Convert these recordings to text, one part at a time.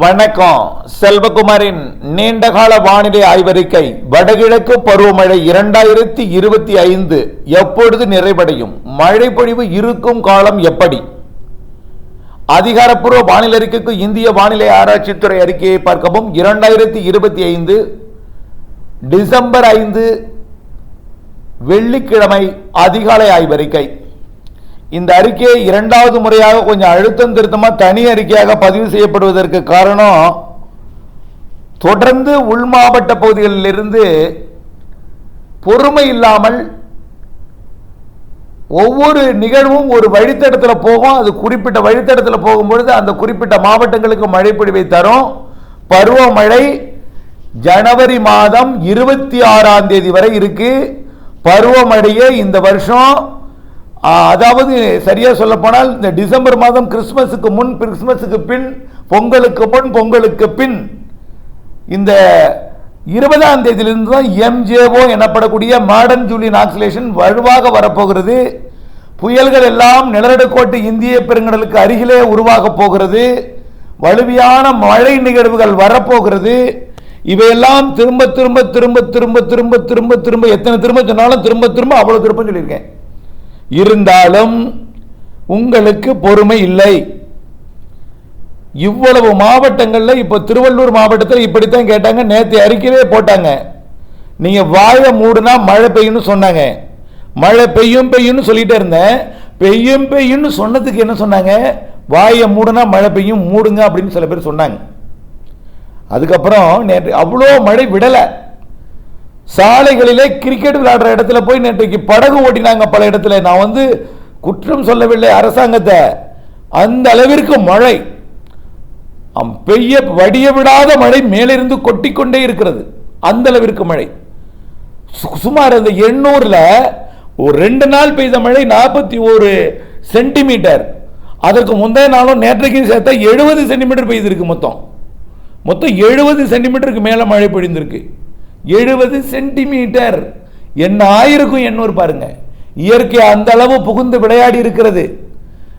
வணக்கம். செல்வகுமாரின் நீண்டகால வானிலை ஆய்வறிக்கை வடகிழக்கு பருவமழை இரண்டாயிரத்தி இருபத்தி ஐந்து எப்பொழுது நிறைவடையும்? மழை பொழிவு இருக்கும் காலம் எப்படி? அதிகாரப்பூர்வ வானிலை அறிக்கைக்கு இந்திய வானிலை ஆராய்ச்சித்துறை அறிக்கையை பார்க்கவும். இரண்டாயிரத்தி இருபத்தி ஐந்து டிசம்பர் ஐந்து வெள்ளிக்கிழமை அதிகாலை ஆய்வறிக்கை. இந்த அறிக்கையை இரண்டாவது முறையாக கொஞ்சம் அழுத்தம் திருத்தமாக தனி அறிக்கையாக பதிவு செய்யப்படுவதற்கு காரணம் தொடர்ந்து உள் மாவட்ட பகுதிகளிலிருந்து பொறுமை இல்லாமல் ஒவ்வொரு நிகழ்வும் ஒரு வழித்தடத்தில் போகும். அது குறிப்பிட்ட வழித்தடத்தில் போகும்பொழுது அந்த குறிப்பிட்ட மாவட்டங்களுக்கு மழை பொழிவை தரும். பருவமழை ஜனவரி மாதம் இருபத்தி ஆறாம் தேதி வரை இருக்கு. பருவமழையை இந்த வருஷம். அதாவது சரியாக சொல்லப்போனால் இந்த டிசம்பர் மாதம் கிறிஸ்மஸுக்கு முன் கிறிஸ்துமஸுக்கு பின் பொங்கலுக்கு முன் பொங்கலுக்கு பின் இந்த இருபதாம் தேதியிலிருந்து தான் எம்ஜேஓ எனப்படக்கூடிய மாடர்ன் ஜூலியன் ஆக்சிலேஷன் வலுவாக வரப்போகிறது. புயல்கள் எல்லாம் நிலநடுக்கோட்டு இந்திய பெருங்கடலுக்கு அருகிலே உருவாக போகிறது. வலுவியான மழை நிகழ்வுகள் வரப்போகிறது. இவையெல்லாம் திரும்ப திரும்ப திரும்ப திரும்ப திரும்ப திரும்ப திரும்ப எத்தனை திரும்ப சொன்னாலும் திரும்ப திரும்ப அவ்வளோ திரும்ப சொல்லியிருக்கேன். இருந்தாலும் உங்களுக்கு பொறுமை இல்லை. இவ்வளவு மாவட்டங்களில் இப்போ திருவள்ளூர் மாவட்டத்தில் இப்படித்தான் கேட்டாங்க நேற்று அறிக்கையிலே போட்டாங்க. நீங்கள் வாயை மூடுனா மழை பெய்யும்னு சொன்னாங்க. மழை பெய்யும் பெய்யும்னு சொல்லிட்டே இருந்தேன். பெய்யும் பெய்யும்னு சொன்னதுக்கு என்ன சொன்னாங்க? வாயை மூடுனா மழை பெய்யும் மூடுங்க அப்படின்னு சில பேர் சொன்னாங்க. அதுக்கப்புறம் நேற்று அவ்வளோ மழை விடலை. சாலைகளிலே கிரிக்கெட் விளையாடுற இடத்துல போய் நேற்றைக்கு படகு ஓட்டினாங்க பல இடத்துல. நான் வந்து குற்றம் சொல்லவில்லை அரசாங்கத்தை. அந்த அளவிற்கு மழை. அம் பெய்ய வடிய விடாத மழை மேலிருந்து கொட்டிக்கொண்டே இருக்கிறது. அந்த அளவிற்கு மழை. சு- சுமார் அந்த எண்ணூரில் ஒரு ரெண்டு நாள் பெய்த மழை நாற்பத்தி ஒரு சென்டிமீட்டர். அதற்கு முந்தைய நாளும் நேற்றைக்கும் சேர்த்தா எழுபது சென்டிமீட்டர் பெய்திருக்கு மொத்தம். மொத்தம் எழுபது சென்டிமீட்டருக்கு மேலே மழை பொழிந்திருக்கு. எழுபது சென்டிமீட்டர். என்ன ஆயிருக்கும் எண்ணூறு பாருங்க. இயற்கை அந்த அளவு புகுந்து விளையாடி இருக்கிறது.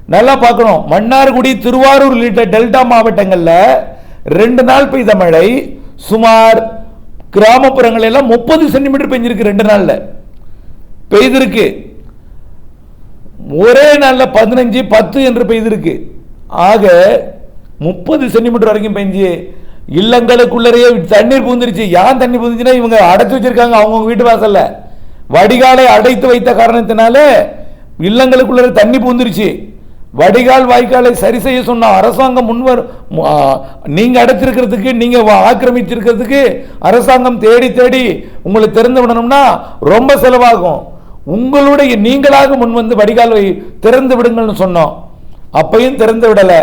நல்லா பார்க்கணும். மன்னார்குடி திருவாரூர் உள்ளிட்ட டெல்டா மாவட்டங்களில் ரெண்டு நாள் பெய்த மழை. சுமார் கிராமப்புறங்கள் எல்லாம் முப்பது சென்டிமீட்டர் பெஞ்சிருக்கு ரெண்டு நாளில். பெய்திருக்கு. ஒரே நாளில் பதினஞ்சு பத்து என்று பெய்திருக்கு. ஆக முப்பது சென்டிமீட்டர் வரைக்கும் பெஞ்சு இல்லங்களுக்குள்ளரையே தண்ணீர் பூந்துருச்சு. ஏன் தண்ணி பூந்துச்சுன்னா இவங்க அடைச்சு வச்சிருக்காங்க அவங்கவுங்க வீட்டு வாசல்ல. வடிகாலை அடைத்து வைத்த காரணத்தினால இல்லங்களுக்குள்ளே தண்ணி பூந்துருச்சு. வடிகால் வாய்க்காலை சரி செய்ய சொன்ன அரசாங்கம் முன்வர் நீங்கள் அடைச்சிருக்கிறதுக்கு நீங்கள் வா- ஆக்கிரமிச்சிருக்கிறதுக்கு அரசாங்கம் தேடி தேடி உங்களை திறந்து விடணும்னா ரொம்ப செலவாகும். உங்களுடைய நீங்களாக முன் வந்து வடிகாலை திறந்து விடுங்கள்னு சொன்னோம். அப்பையும் திறந்து விடலை.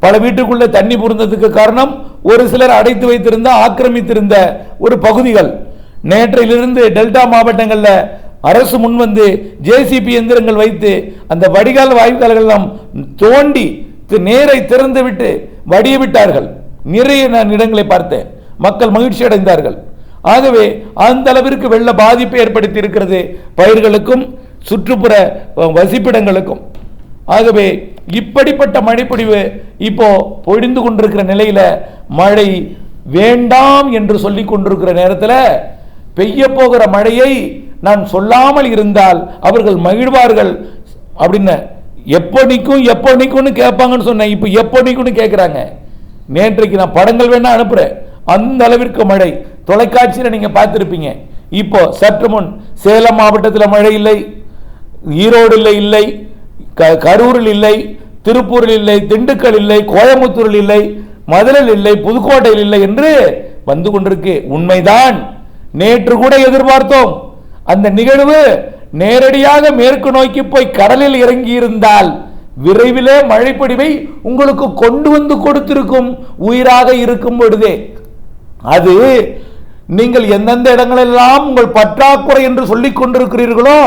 பல வீட்டுக்குள்ளே தண்ணி புரிந்ததுக்கு காரணம் ஒரு சிலர் அடைத்து வைத்திருந்த ஆக்கிரமித்திருந்த ஒரு பகுதிகள். நேற்றையிலிருந்து டெல்டா மாவட்டங்களில் அரசு முன்வந்து ஜேசிபி எந்திரங்கள் வைத்து அந்த வடிகால் வாய்க்கால்கள் எல்லாம் தோண்டி தி- நேரை திறந்து விட்டு வடிய விட்டார்கள். நிறைய நான் இடங்களை பார்த்தேன். மக்கள் மகிழ்ச்சி அடைந்தார்கள். ஆகவே அந்த அளவிற்கு வெள்ள பாதிப்பை ஏற்படுத்தி இருக்கிறது பயிர்களுக்கும் சுற்றுப்புற வசிப்பிடங்களுக்கும். ஆகவே இப்படிப்பட்ட மழைப்பொழிவு இப்போ பொழிந்து கொண்டிருக்கிற நிலையில மழை வேண்டாம் என்று சொல்லிக் கொண்டிருக்கிற நேரத்தில் பெய்ய போகிற மழையை நான் சொல்லாமல் இருந்தால் அவர்கள் மகிழ்வார்கள் அப்படின்னு எப்போ நிற்கும் எப்போ நிற்கும்னு கேட்பாங்கன்னு சொன்னேன். இப்போ எப்போ நிற்கும்னு கேட்குறாங்க. நேற்றைக்கு நான் படங்கள் வேணா அனுப்புகிறேன் அந்த அளவிற்கு மழை. தொலைக்காட்சியில் நீங்கள் பார்த்துருப்பீங்க. இப்போ சற்று முன் சேலம் மாவட்டத்தில் மழை இல்லை ஈரோடில் இல்லை க- கரூரில் இல்லை திருப்பூரில் இல்லை திண்டுக்கல் இல்லை கோயம்புத்தூரில் இல்லை மதுரையில் இல்லை புதுக்கோட்டையில் இல்லை என்று வந்து கொண்டிருக்கு. உண்மைதான். நேற்று கூட எதிர்பார்த்தோம். அந்த நிகழ்வு நேரடியாக மேற்கு நோக்கி போய் கடலில் இறங்கி இருந்தால் விரைவிலே மழைப்படிவை உங்களுக்கு கொண்டு வந்து கொடுத்திருக்கும் உயிராக இருக்கும் பொழுதே. அது நீங்கள் எந்தெந்த இடங்களெல்லாம் உங்கள் பற்றாக்குறை என்று சொல்லிக் கொண்டிருக்கிறீர்களோ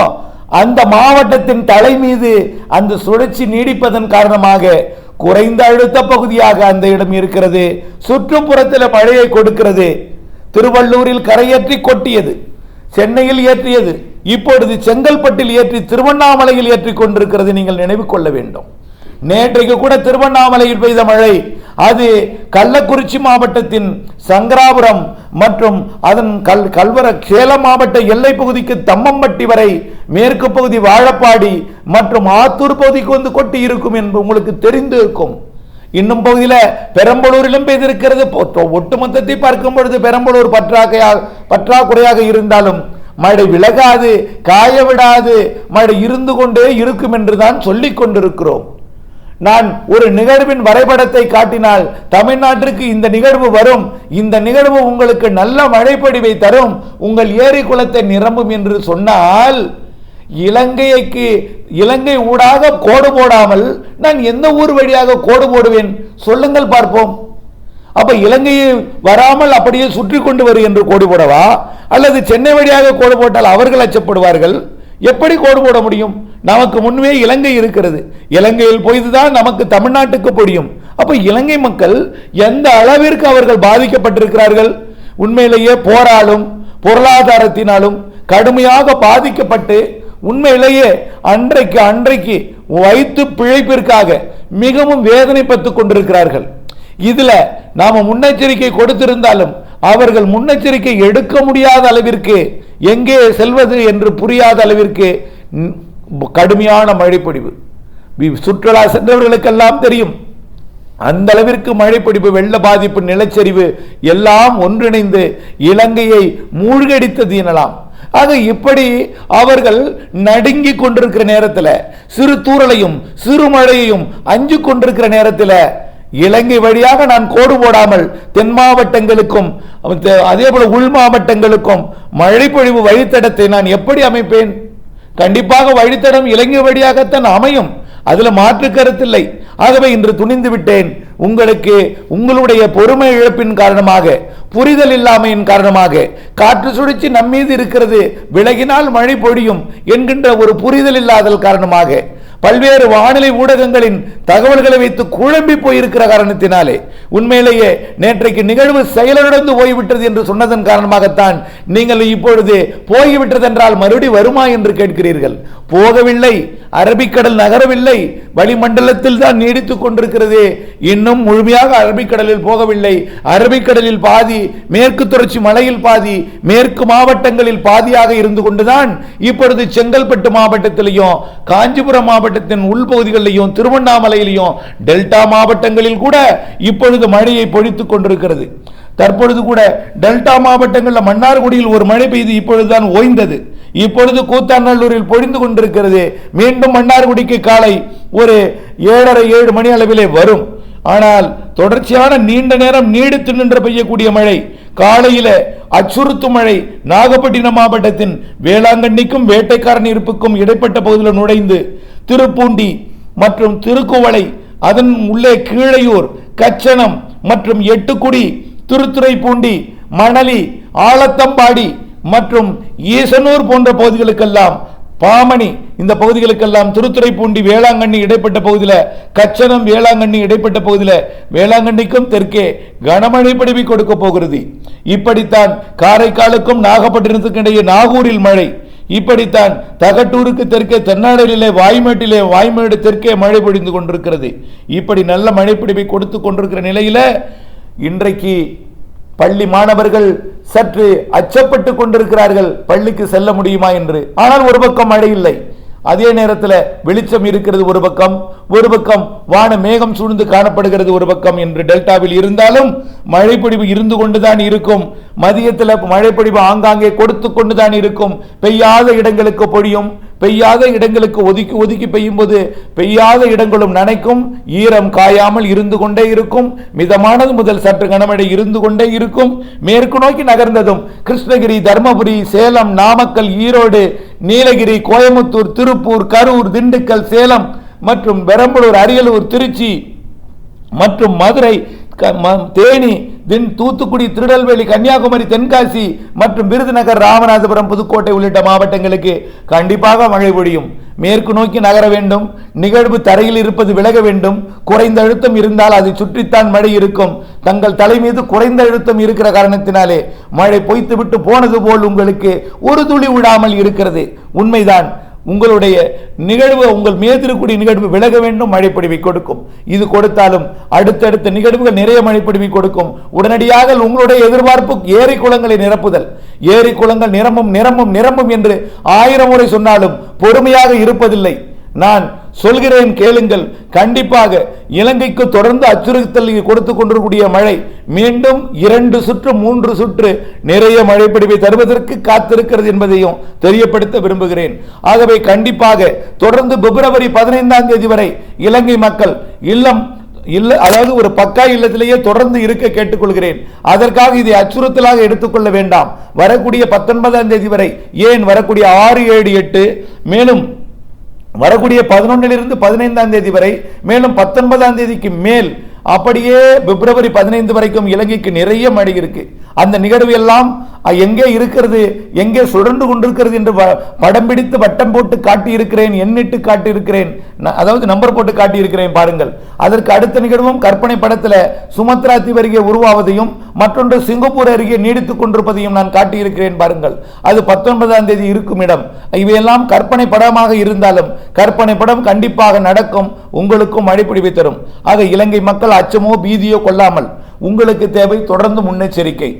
அந்த மாவட்டத்தின் தலை மீது அந்த சுழற்சி நீடிப்பதன் காரணமாக குறைந்த அழுத்த பகுதியாக அந்த இடம் இருக்கிறது. சுற்றுப்புறத்தில் மழையை கொடுக்கிறது. திருவள்ளூரில் கரையேற்றி கொட்டியது. சென்னையில் ஏற்றியது. இப்பொழுது செங்கல்பட்டில் ஏற்றி திருவண்ணாமலையில் ஏற்றி கொண்டிருக்கிறது நீங்கள் நினைவு கொள்ள வேண்டும். நேற்றைக்கு கூட திருவண்ணாமலையில் பெய்த மழை. அது கள்ளக்குறிச்சி மாவட்டத்தின் சங்கராபுரம் மற்றும் அதன் கல் கல்வர சேலம் மாவட்ட எல்லை பகுதிக்கு தம்மம்பட்டி வரை மேற்கு பகுதி வாழப்பாடி மற்றும் ஆத்தூர் பகுதிக்கு வந்து கொட்டி இருக்கும் என்று உங்களுக்கு தெரிந்து இருக்கும். இன்னும் பகுதியில் பெரம்பலூரிலும் பெய்திருக்கிறது. ஒட்டுமொத்தத்தை பார்க்கும் பொழுது பெரம்பலூர் பற்றாக்கையாக பற்றாக்குறையாக இருந்தாலும் மழை விலகாது காய விடாது மழை இருந்து கொண்டே இருக்கும் என்று தான் சொல்லிக் கொண்டிருக்கிறோம். நான் ஒரு நிகழ்வின் வரைபடத்தை காட்டினால் தமிழ்நாட்டிற்கு இந்த நிகழ்வு வரும். இந்த நிகழ்வு உங்களுக்கு நல்ல மழைப்படிவை தரும். உங்கள் ஏரி குளத்தை நிரம்பும் என்று சொன்னால் இலங்கைக்கு இலங்கை ஊடாக கோடு போடாமல் நான் எந்த ஊர் வழியாக கோடு போடுவேன்? சொல்லுங்கள் பார்ப்போம். அப்ப இலங்கையை வராமல் அப்படியே சுற்றி கொண்டு வரும் என்று கோடு போடவா? அல்லது சென்னை வழியாக கோடு போட்டால் அவர்கள் அச்சப்படுவார்கள்? எப்படி கோடு போட முடியும்? நமக்கு முன்பே இலங்கை இருக்கிறது. இலங்கையில் போய்துதான் நமக்கு தமிழ்நாட்டுக்கு புரியும் அப்போ இலங்கை மக்கள் எந்த அளவிற்கு அவர்கள் பாதிக்கப்பட்டிருக்கிறார்கள்? உண்மையிலேயே போராலும் பொருளாதாரத்தினாலும் கடுமையாக பாதிக்கப்பட்டு உண்மையிலேயே அன்றைக்கு அன்றைக்கு வைத்து பிழைப்பிற்காக மிகவும் வேதனைப்பட்டு கொண்டிருக்கிறார்கள். இதில் நாம் முன்னெச்சரிக்கை கொடுத்திருந்தாலும் அவர்கள் முன்னெச்சரிக்கை எடுக்க முடியாத அளவிற்கு எங்கே செல்வது என்று புரியாத அளவிற்கு கடுமையான மழைப்பொழிவு சுற்றுலா சென்றவர்களுக்கெல்லாம் தெரியும். அந்த அளவிற்கு மழைப்பிடிப்பு வெள்ள பாதிப்பு நிலச்சரிவு எல்லாம் ஒன்றிணைந்து இலங்கையை மூழ்கடித்தது எனலாம். ஆக இப்படி அவர்கள் நடுங்கி கொண்டிருக்கிற நேரத்தில் சிறு தூறலையும் சிறு மழையையும் அஞ்சு கொண்டிருக்கிற நேரத்தில் இலங்கை வழியாக நான் கோடு போடாமல் தென் மாவட்டங்களுக்கும் அதே போல உள் மாவட்டங்களுக்கும் மழைப்பொழிவு வழித்தடத்தை நான் எப்படி அமைப்பேன்? கண்டிப்பாக வழித்தடம் இளைஞர் வழியாகத்தான் அமையும். அதுல மாற்று கருத்தில்லை. ஆகவே இன்று துணிந்து விட்டேன். உங்களுக்கு உங்களுடைய பொறுமை இழப்பின் காரணமாக புரிதல் இல்லாமையின் காரணமாக காற்று சுழற்சி நம்மீது இருக்கிறது விலகினால் மழை பொழியும் என்கின்ற ஒரு புரிதல் இல்லாதல் காரணமாக பல்வேறு வானிலை ஊடகங்களின் தகவல்களை வைத்து குழம்பி போயிருக்கிற காரணத்தினாலே உண்மையிலேயே நேற்றைக்கு நிகழ்வு செயலிழந்து போய்விட்டது என்று சொன்னதன் காரணமாகத்தான் நீங்கள் இப்பொழுது போய்விட்டது என்றால் மறுபடி வருமா என்று கேட்கிறீர்கள். போகவில்லை அரபிக்கடல் நகரவில்லை வளிமண்டலத்தில் தான் நீடித்துக் கொண்டிருக்கிறது. இன்னும் முழுமையாக அரபிக்கடலில் போகவில்லை. அரபிக்கடலில் பாதி மேற்கு தொடர்ச்சி மலையில் பாதி மேற்கு மாவட்டங்களில் பாதியாக இருந்து கொண்டுதான் இப்பொழுது செங்கல்பட்டு மாவட்டத்திலையும் காஞ்சிபுரம் மாவட்டத்தின் உள்பகுதிகளிலையும் திருவண்ணாமலையிலையும் டெல்டா மாவட்டங்களில் கூட இப்பொழுது மழையை பொழித்துக் கொண்டிருக்கிறது. தற்பொழுது கூட டெல்டா மாவட்டங்களில் மன்னார்குடியில் ஒரு மழை பெய்து இப்பொழுதுதான் ஓய்ந்தது. இப்பொழுது கூத்தாநல்லூரில் பொழிந்து கொண்டிருக்கிறது. மீண்டும் மன்னார்குடிக்கு காலை ஒரு ஏழரை ஏழு மணி அளவிலே வரும். ஆனால் தொடர்ச்சியான நீண்ட நேரம் நீடித்து நின்று பெய்யக்கூடிய மழை காலையில அச்சுறுத்தும் மழை நாகப்பட்டினம் மாவட்டத்தின் வேளாங்கண்ணிக்கும் வேட்டைக்காரன் இருப்புக்கும் இடைப்பட்ட பகுதியில் நுழைந்து திருப்பூண்டி மற்றும் திருக்குவளை அதன் உள்ளே கீழையூர் கச்சனம் மற்றும் எட்டுக்குடி திருத்துறைப்பூண்டி மணலி ஆலத்தம்பாடி மற்றும் ஈசனூர் போன்ற பகுதிகளுக்கெல்லாம் பாமணி இந்த பகுதிகளுக்கெல்லாம் திருத்துறைப்பூண்டி வேளாங்கண்ணி இடைப்பட்ட பகுதியில் கச்சனம் வேளாங்கண்ணி இடைப்பட்ட பகுதியில் வேளாங்கண்ணிக்கும் தெற்கே கனமழை பிடிவி கொடுக்க போகிறது. இப்படித்தான் காரைக்காலுக்கும் நாகப்பட்டினத்துக்கும் இடையே நாகூரில் மழை. இப்படித்தான் தகட்டூருக்கு தெற்கே தென்னாடலிலே வாய்மேட்டிலே வாய்மேடு தெற்கே மழை பொழிந்து கொண்டிருக்கிறது. இப்படி நல்ல மழைப்பிடிப்பை கொடுத்து கொண்டிருக்கிற நிலையில இன்றைக்கு பள்ளி மாணவர்கள் சற்று அச்சப்பட்டு கொண்டிருக்கிறார்கள். பள்ளிக்கு செல்ல முடியுமா என்று? ஆனால் ஒரு பக்கம் மழை இல்லை. அதே நேரத்தில் வெளிச்சம் இருக்கிறது ஒரு பக்கம். ஒரு பக்கம் வான மேகம் சூழ்ந்து காணப்படுகிறது ஒரு பக்கம் என்று டெல்டாவில் இருந்தாலும் மழைப்பொழிவு இருந்து கொண்டுதான் இருக்கும். மதியத்தில் மழைப்பொழிவு ஆங்காங்கே கொடுத்து கொண்டுதான் இருக்கும். பெய்யாத இடங்களுக்கு பொழியும் பெய்யாத இடங்களுக்கு ஒதுக்கி ஒதுக்கி பெய்யும் போது பெய்யாத இடங்களும் நனைக்கும். ஈரம் காயாமல் இருந்து கொண்டே இருக்கும். மிதமானது முதல் சற்று கனமழை இருந்து கொண்டே இருக்கும். மேற்கு நோக்கி நகர்ந்ததும் கிருஷ்ணகிரி தர்மபுரி சேலம் நாமக்கல் ஈரோடு நீலகிரி கோயமுத்தூர் திருப்பூர் கரூர் திண்டுக்கல் சேலம் மற்றும் பெரம்பலூர் அரியலூர் திருச்சி மற்றும் மதுரை ம- தேனி தென் தூத்துக்குடி திருநெல்வேலி கன்னியாகுமரி தென்காசி மற்றும் விருதுநகர் ராமநாதபுரம் புதுக்கோட்டை உள்ளிட்ட மாவட்டங்களுக்கு கண்டிப்பாக மழை பொழியும். மேற்கு நோக்கி நகர வேண்டும். நிகழ்வு தரையில் இருப்பது விலக வேண்டும். குறைந்த அழுத்தம் இருந்தால் அதை சுற்றித்தான் மழை இருக்கும். தங்கள் தலை மீது குறைந்த அழுத்தம் இருக்கிற காரணத்தினாலே மழை பொய்த்து விட்டு போனது போல் உங்களுக்கு ஒரு துளி விடாமல் இருக்கிறது. உண்மைதான். உங்களுடைய நிகழ்வு உங்கள் மீதிருக்கூடிய நிகழ்வு விலக வேண்டும் மழைப்பொழிவை கொடுக்கும். இது கொடுத்தாலும் அடுத்தடுத்த நிகழ்வுகள் நிறைய மழைப்பொழிவை கொடுக்கும். உடனடியாக உங்களுடைய எதிர்பார்ப்பு ஏரி குளங்களை நிரப்புதல். ஏரி குளங்கள் நிரம்பும் நிரம்பும் நிரம்பும் என்று ஆயிரம் முறை சொன்னாலும் பொறுமையாக இருப்பதில்லை. நான் சொல்கிறேன் கேளுங்கள். கண்டிப்பாக இலங்கைக்கு தொடர்ந்து அச்சுறுத்தல் கொடுத்து கொண்டிருக்கூடிய மழை மீண்டும் இரண்டு சுற்று மூன்று சுற்று நிறைய மழை தருவதற்கு காத்திருக்கிறது என்பதையும் தெரியப்படுத்த விரும்புகிறேன். ஆகவே கண்டிப்பாக தொடர்ந்து பிப்ரவரி பதினைந்தாம் தேதி வரை இலங்கை மக்கள் இல்லம் இல்ல அதாவது ஒரு பக்கா இல்லத்திலேயே தொடர்ந்து இருக்க கேட்டுக்கொள்கிறேன். அதற்காக இதை அச்சுறுத்தலாக எடுத்துக்கொள்ள வேண்டாம். வரக்கூடிய பத்தொன்பதாம் தேதி வரை ஏன் வரக்கூடிய ஆறு ஏழு எட்டு? மேலும் வரக்கூடிய பதினொன்றிலிருந்து பதினைந்தாம் தேதி வரை மேலும் பத்தொன்பதாம் தேதிக்கு மேல் அப்படியே பிப்ரவரி பதினைந்து வரைக்கும் இலங்கைக்கு நிறைய மழை இருக்குது அந்த நிகழ்வு எல்லாம் எங்கே இருக்கிறது எங்கே சுழன்று கொண்டிருக்கிறது என்று வ- படம் பிடித்து வட்டம் போட்டு காட்டி இருக்கிறேன் எண்ணிட்டு காட்டி இருக்கிறேன் அதாவது நம்பர் போட்டு காட்டி இருக்கிறேன் பாருங்கள். அதற்கு அடுத்த நிகழ்வும் கற்பனை படத்தில் சுமத்ரா தீவு அருகே உருவாவதையும் மற்றொன்று சிங்கப்பூர் அருகே நீடித்துக் கொண்டிருப்பதையும் நான் காட்டியிருக்கிறேன் பாருங்கள். அது பத்தொன்பதாம் தேதி இருக்கும் இடம். இவையெல்லாம் கற்பனை படமாக இருந்தாலும் கற்பனை படம் கண்டிப்பாக நடக்கும் உங்களுக்கும் அடிப்பிடிவை தரும். ஆக இலங்கை மக்கள் அச்சமோ பீதியோ கொள்ளாமல் உங்களுக்கு தேவை தொடர்ந்து முன்னெச்சரிக்கை.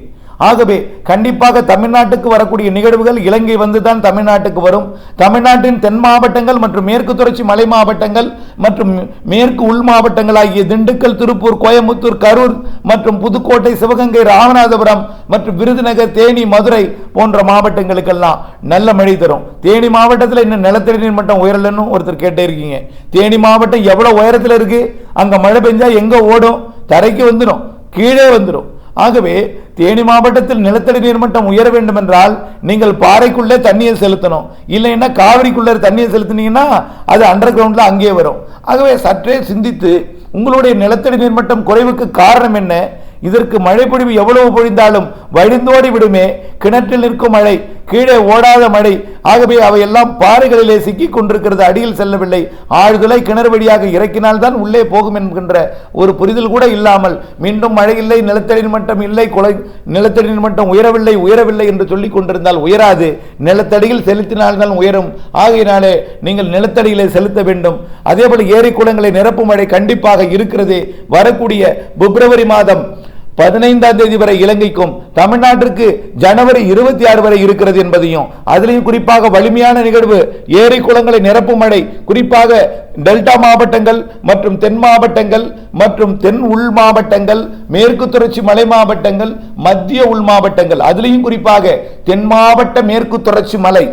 ஆகவே கண்டிப்பாக தமிழ்நாட்டுக்கு வரக்கூடிய நிகழ்வுகள் இலங்கை வந்துதான் தமிழ்நாட்டுக்கு வரும். தமிழ்நாட்டின் தென் மாவட்டங்கள் மற்றும் மேற்கு தொடர்ச்சி மலை மாவட்டங்கள் மற்றும் மேற்கு உள் மாவட்டங்கள் ஆகிய திண்டுக்கல் திருப்பூர் கோயம்புத்தூர் கரூர் மற்றும் புதுக்கோட்டை சிவகங்கை ராமநாதபுரம் மற்றும் விருதுநகர் தேனி மதுரை போன்ற மாவட்டங்களுக்கெல்லாம் நல்ல மழை தரும். தேனி மாவட்டத்தில் இன்னும் நிலத்தடி நீர் மட்டம் உயரலன்னு ஒருத்தர் கேட்டே இருக்கீங்க. தேனி மாவட்டம் எவ்வளோ உயரத்தில் இருக்கு? அங்கே மழை பெஞ்சா எங்கே ஓடும்? தரைக்கு வந்துடும் கீழே வந்துடும் ஆகவே தேனி மாவட்டத்தில் நிலத்தடி நீர்மட்டம் உயர வேண்டும் என்றால் நீங்கள் பாறைக்குள்ளே தண்ணியை செலுத்தணும். இல்லைன்னா காவிரிக்குள்ளே தண்ணியை செலுத்தினீங்கன்னா அது அண்டர் கிரவுண்டில் அங்கேயே வரும். ஆகவே சற்றே சிந்தித்து உங்களுடைய நிலத்தடி நீர்மட்டம் குறைவுக்கு காரணம் என்ன? இதற்கு மழை பொழிவு எவ்வளவு பொழிந்தாலும் வழிந்தோடி விடுமே கிணற்றில் நிற்கும் மழை கீழே ஓடாத மழை. ஆகவே அவையெல்லாம் பாறைகளிலே சிக்கிக் கொண்டிருக்கிறது. அடியில் செல்லவில்லை. ஆழ்துளை கிணறு வழியாக இறக்கினால்தான் உள்ளே போகும் என்கின்ற ஒரு புரிதல் கூட இல்லாமல் மீண்டும் மழை இல்லை நிலத்தடி மட்டம் இல்லை குலை நிலத்தடி மட்டம் உயரவில்லை உயரவில்லை என்று சொல்லிக் கொண்டிருந்தால் உயராது. நிலத்தடியில் செலுத்தினால்தான் உயரும். ஆகையினாலே நீங்கள் நிலத்தடியிலே செலுத்த வேண்டும். அதேபோல் ஏரி குளங்களை நிரப்பும் மழை கண்டிப்பாக இருக்கிறது. வரக்கூடிய பிப்ரவரி மாதம் பதினைந்தாம் தேதி வரை இலங்கைக்கும் தமிழ்நாட்டிற்கு ஜனவரி இருபத்தி ஆறு வரை இருக்கிறது என்பதையும் அதிலையும் குறிப்பாக வலிமையான நிகழ்வு ஏரி குளங்களை நிரப்பும் மழை குறிப்பாக டெல்டா மாவட்டங்கள் மற்றும் தென் மாவட்டங்கள் மற்றும் தென் உள் மாவட்டங்கள் மேற்கு தொடர்ச்சி மலை மாவட்டங்கள் மத்திய உள் மாவட்டங்கள் அதிலையும் குறிப்பாக தென் மாவட்ட மேற்கு தொடர்ச்சி மலை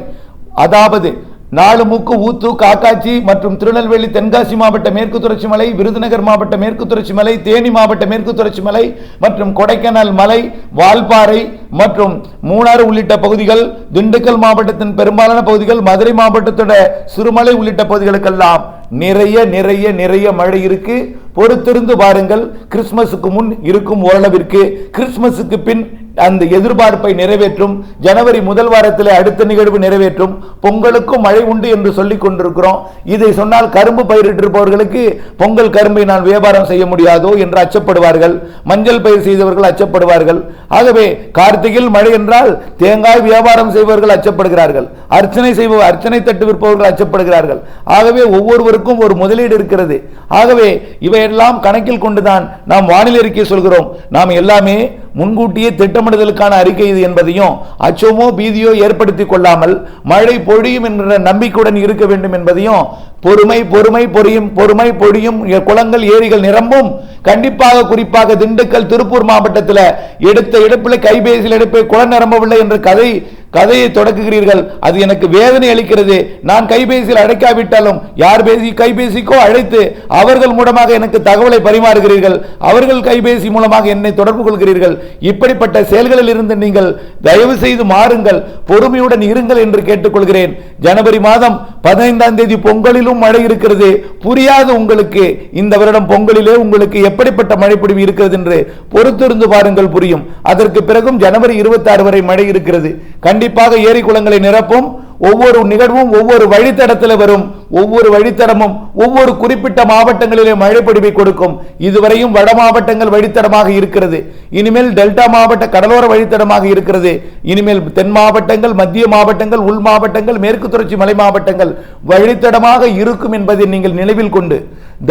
அதாவது நாலு மூக்கு ஊத்து காக்காச்சி மற்றும் திருநெல்வேலி தென்காசி மாவட்ட மேற்கு தொடர்ச்சி மலை விருதுநகர் மாவட்ட மேற்கு தொடர்ச்சி மலை தேனி மாவட்ட மேற்கு தொடர்ச்சி மலை மற்றும் கொடைக்கானல் மலை வால்பாறை மற்றும் மூணாறு உள்ளிட்ட பகுதிகள் திண்டுக்கல் மாவட்டத்தின் பெரும்பாலான பகுதிகள் மதுரை மாவட்டத்தோட சிறுமலை உள்ளிட்ட பகுதிகளுக்கெல்லாம் நிறைய நிறைய நிறைய மழை இருக்கு. பொறுத்திருந்து பாருங்கள் கிறிஸ்மஸுக்கு முன் இருக்கும் ஓரளவிற்கு. கிறிஸ்மஸுக்கு பின் அந்த எதிர்பார்ப்பை நிறைவேற்றும் ஜனவரி முதல் வாரத்தில் அடுத்த நிகழ்வு நிறைவேற்றும் பொங்கலுக்கும் மழை உண்டு என்று சொல்லிக் கொண்டிருக்கிறோம். இதை சொன்னால் கரும்பு பயிரிட்டிருப்பவர்களுக்கு பொங்கல் கரும்பை நான் வியாபாரம் செய்ய முடியாதோ என்று அச்சப்படுவார்கள். மஞ்சள் பயிர் செய்தவர்கள் அச்சப்படுவார்கள். ஆகவே கார்த்திகையில் மழை என்றால் தேங்காய் வியாபாரம் செய்பவர்கள் அச்சப்படுகிறார்கள். அர்ச்சனை செய்பவர் அர்ச்சனை தட்டு விற்பவர்கள் அச்சப்படுகிறார்கள். ஆகவே ஒவ்வொருவருக்கும் ஒரு முதலீடு இருக்கிறது. ஆகவே இவையெல்லாம் கணக்கில் கொண்டுதான் நாம் வானிலை அறிக்கை சொல்கிறோம். நாம் எல்லாமே முன்கூட்டியே திட்டமிடுதலுக்கான அறிக்கை இது என்பதையும் அச்சமோ பீதியோ ஏற்படுத்தி கொள்ளாமல் மழை பொழியும் என்ற நம்பிக்கையுடன் இருக்க வேண்டும் என்பதையும் பொறுமை பொறுமை பொறியும் பொறுமை பொழியும் குளங்கள் ஏரிகள் நிரம்பும் கண்டிப்பாக குறிப்பாக திண்டுக்கல் திருப்பூர் மாவட்டத்தில் எடுத்த எடுப்பில் கைபேசியில் எடுப்பை குளம் நிரம்பவில்லை என்ற கதை கதையை தொடக்குகிறீர்கள். அது எனக்கு வேதனை அளிக்கிறது. நான் கைபேசியில் அழைக்காவிட்டாலும் யார் பேசி கைபேசிக்கோ அழைத்து அவர்கள் மூலமாக எனக்கு தகவலை பரிமாறுகிறீர்கள். அவர்கள் கைபேசி மூலமாக என்னை தொடர்பு கொள்கிறீர்கள். இப்படிப்பட்ட செயல்களில் இருந்து நீங்கள் தயவு செய்து மாறுங்கள். பொறுமையுடன் இருங்கள் என்று கேட்டுக்கொள்கிறேன். ஜனவரி மாதம் பதினைந்தாம் தேதி பொங்கலிலும் மழை இருக்கிறது. புரியாது உங்களுக்கு. இந்த வருடம் பொங்கலிலே உங்களுக்கு எப்படிப்பட்ட மழை பொழிவு இருக்கிறது என்று பொறுத்திருந்து பாருங்கள் புரியும். அதற்கு பிறகும் ஜனவரி 26 வரை மழை இருக்கிறது. கண்டிப்பாக ஏரி குளங்களை நிரப்பும். ஒவ்வொரு நிகழ்வும் ஒவ்வொரு வழித்தடத்தில் வரும். ஒவ்வொரு வழித்தடமும் ஒவ்வொரு குறிப்பிட்ட மாவட்டங்களிலே மழை பொழிவை கொடுக்கும். இதுவரையும் வட மாவட்டங்கள் வழித்தடமாக இருக்கிறது. இனிமேல் டெல்டா மாவட்ட கடலோர வழித்தடமாக இருக்கிறது. இனிமேல் தென் மாவட்டங்கள் மத்திய மாவட்டங்கள் உள் மாவட்டங்கள் மேற்கு தொடர்ச்சி மலை மாவட்டங்கள் வழித்தடமாக இருக்கும் என்பதை நீங்கள் நினைவில் கொண்டு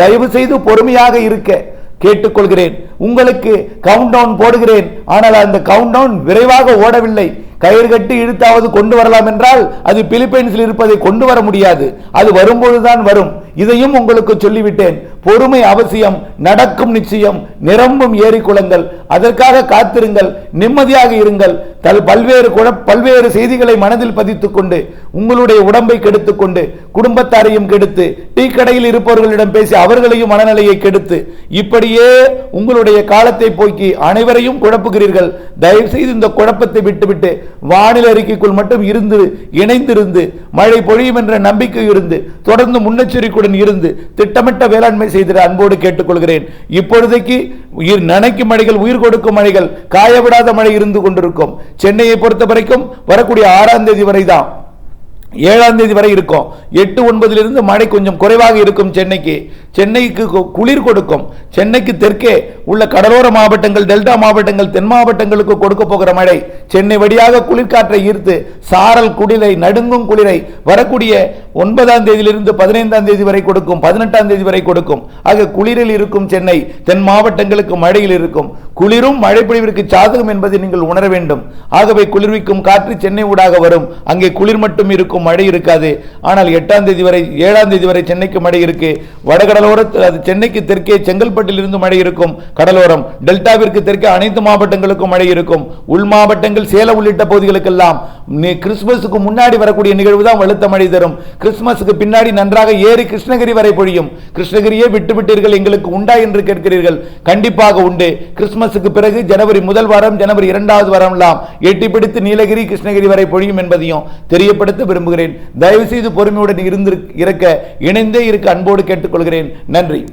தயவு செய்து பொறுமையாக இருக்க. கேட்டுக்கொள்கிறேன். உங்களுக்கு கவுண்ட் டவுன் போடுகிறேன். ஆனால் அந்த கவுண்ட் டவுன் விரைவாக ஓடவில்லை. கயிறு கட்டி இழுத்தாவது கொண்டு வரலாம் என்றால் அது பிலிப்பைன்ஸில் இருப்பதை கொண்டு வர முடியாது. அது வரும்போதுதான் வரும். இதையும் உங்களுக்கு சொல்லிவிட்டேன். பொறுமை அவசியம் நடக்கும் நிச்சயம் நிரம்பும் ஏரி குளங்கள் அதற்காக காத்திருங்கள் நிம்மதியாக இருங்கள். தல் பல்வேறு குழப் பல்வேறு செய்திகளை மனதில் பதித்துக்கொண்டு உங்களுடைய உடம்பை கெடுத்துக்கொண்டு குடும்பத்தாரையும் கெடுத்து டீ கடையில் இருப்பவர்களிடம் பேசி அவர்களையும் மனநிலையை கெடுத்து இப்படியே உங்களுடைய காலத்தை போக்கி அனைவரையும் குழப்புகிறீர்கள். தயவு செய்து இந்த குழப்பத்தை விட்டுவிட்டு வானிலை அறிக்கைக்குள் மட்டும் இருந்து இணைந்திருந்து மழை பொழியும் என்ற நம்பிக்கை இருந்து தொடர்ந்து முன்னெச்சரிக்கையுடன் இருந்து திட்டமிட்ட வேளாண்மை செய்திட அன்போடு கேட்டுக்கொள்கிறேன். இப்பொழுதைக்கு உயிர் நனைக்கும் மழைகள் உயிர் கொடுக்கும் மழைகள் காயவிடாத மழை இருந்து கொண்டிருக்கும். சென்னையை பொறுத்த வரைக்கும் வரக்கூடிய ஆறாம் தேதி வரை தான் ஏழாம் தேதி வரை இருக்கும். எட்டு ஒன்பதிலிருந்து மழை கொஞ்சம் குறைவாக இருக்கும் சென்னைக்கு. சென்னைக்கு கு- குளிர் கொடுக்கும். சென்னைக்கு தெற்கே உள்ள கடலோர மாவட்டங்கள் டெல்டா மாவட்டங்கள் தென் மாவட்டங்களுக்கு கொடுக்க போகிற மழை. சென்னை வழியாக குளிர்காற்றை ஈர்த்து சாரல் குடிலை நடுங்கும் குளிரை வரக்கூடிய ஒன்பதாம் தேதியிலிருந்து பதினைந்தாம் தேதி வரை கொடுக்கும். பதினெட்டாம் தேதி வரை கொடுக்கும். ஆக குளிரில் இருக்கும் சென்னை தென் மாவட்டங்களுக்கு மழையில் இருக்கும். குளிரும் மழைப்பொழிவிற்கு சாதகம் என்பதை நீங்கள் உணர வேண்டும். ஆகவே குளிர்விக்கும் காற்று சென்னை ஊடாக வரும். அங்கே குளிர் மட்டும் இருக்கும். மழை இருக்காது. ஆனால் எட்டாம் தேதி வரை ஏழாம் தேதி வரை சென்னைக்கு மழை இருக்கு. வடகடலோரத்தில் அது சென்னைக்கு தெற்கே செங்கல்பட்டில் இருந்து மழை இருக்கும். கடலோரம் டெல்டாவிற்கு தெற்கே அனைத்து மாவட்டங்களுக்கும் மழை இருக்கும். உள் மாவட்டங்கள் சேலம் உள்ளிட்ட பகுதிகளுக்கெல்லாம் கிறிஸ்துமஸுக்கு முன்னாடி வரக்கூடிய நிகழ்வு தான் வலுத்த மழை தரும். கிறிஸ்துமஸுக்கு பின்னாடி நன்றாக ஏறி கிருஷ்ணகிரி வரை பொழியும். கிருஷ்ணகிரியே விட்டுவிட்டீர்கள் எங்களுக்கு உண்டா என்று கேட்கிறீர்கள். கண்டிப்பாக உண்டு. கிறிஸ்துமஸுக்கு பிறகு ஜனவரி முதல் வாரம் ஜனவரி இரண்டாவது வாரம்லாம் எட்டி பிடித்து நீலகிரி கிருஷ்ணகிரி வரை பொழியும் என்பதையும் தெரியப்படுத்த விரும்புகிறேன் தயவு செய்து பொறுமையுடன் இருந்து இருக்க இணைந்தே இருக்க அன்போடு கேட்டுக்கொள்கிறேன். நன்றி.